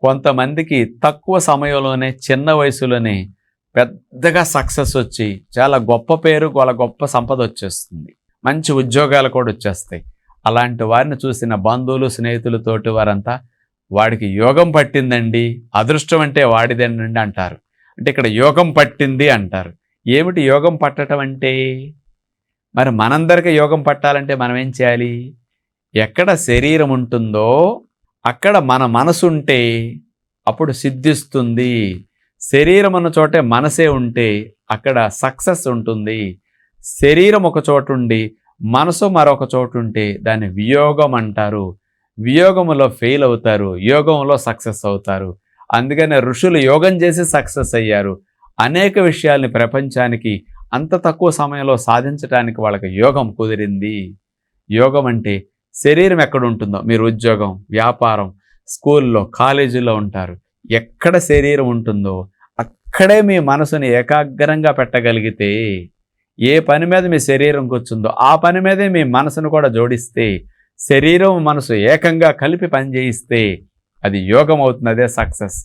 కొంతమందికి తక్కువ సమయంలోనే చిన్న వయసులోనే పెద్దగా సక్సెస్ వచ్చి చాలా గొప్ప పేరు వాళ్ళ గొప్ప సంపద వచ్చేస్తుంది. మంచి ఉద్యోగాలు కూడా వచ్చేస్తాయి. అలాంటి వారిని చూసిన బంధువులు స్నేహితులతోటి వారంతా వాడికి యోగం పట్టిందండి అదృష్టం అంటే వాడిదేనండి అంటారు. అంటే ఇక్కడ యోగం పట్టింది అంటారు. ఏమిటి యోగం పట్టడం అంటే? మరి మనందరికీ యోగం పట్టాలంటే మనం ఏం చేయాలి? ఎక్కడ శరీరం ఉంటుందో అక్కడ మన మనసు ఉంటే అప్పుడు సిద్ధిస్తుంది. శరీరం ఉన్న చోటే మనసే ఉంటే అక్కడ సక్సెస్ ఉంటుంది. శరీరం ఒక చోటు ఉండి మనసు మరొక చోటు ఉంటే దాన్ని వియోగం అంటారు. వియోగములో ఫెయిల్ అవుతారు యోగంలో సక్సెస్ అవుతారు. అందుకనే ఋషులు యోగం చేసి సక్సెస్ అయ్యారు. అనేక విషయాల్ని ప్రపంచానికి అంత తక్కువ సమయంలో సాధించడానికి వాళ్ళకి యోగం కుదిరింది. యోగం అంటే శరీరం ఎక్కడ ఉంటుందో? మీరు ఉద్యోగం వ్యాపారం స్కూల్లో కాలేజీలో ఉంటారు. ఎక్కడ శరీరం ఉంటుందో అక్కడే మీ మనసుని ఏకాగ్రంగా పెట్టగలిగితే ఏ పని మీద మీ శరీరం కూర్చుందో ఆ పని మీదే మీ మనసును కూడా జోడిస్తే శరీరం మనసు ఏకంగా కలిపి పనిచేయిస్తే అది యోగం అవుతుంది అదే సక్సెస్.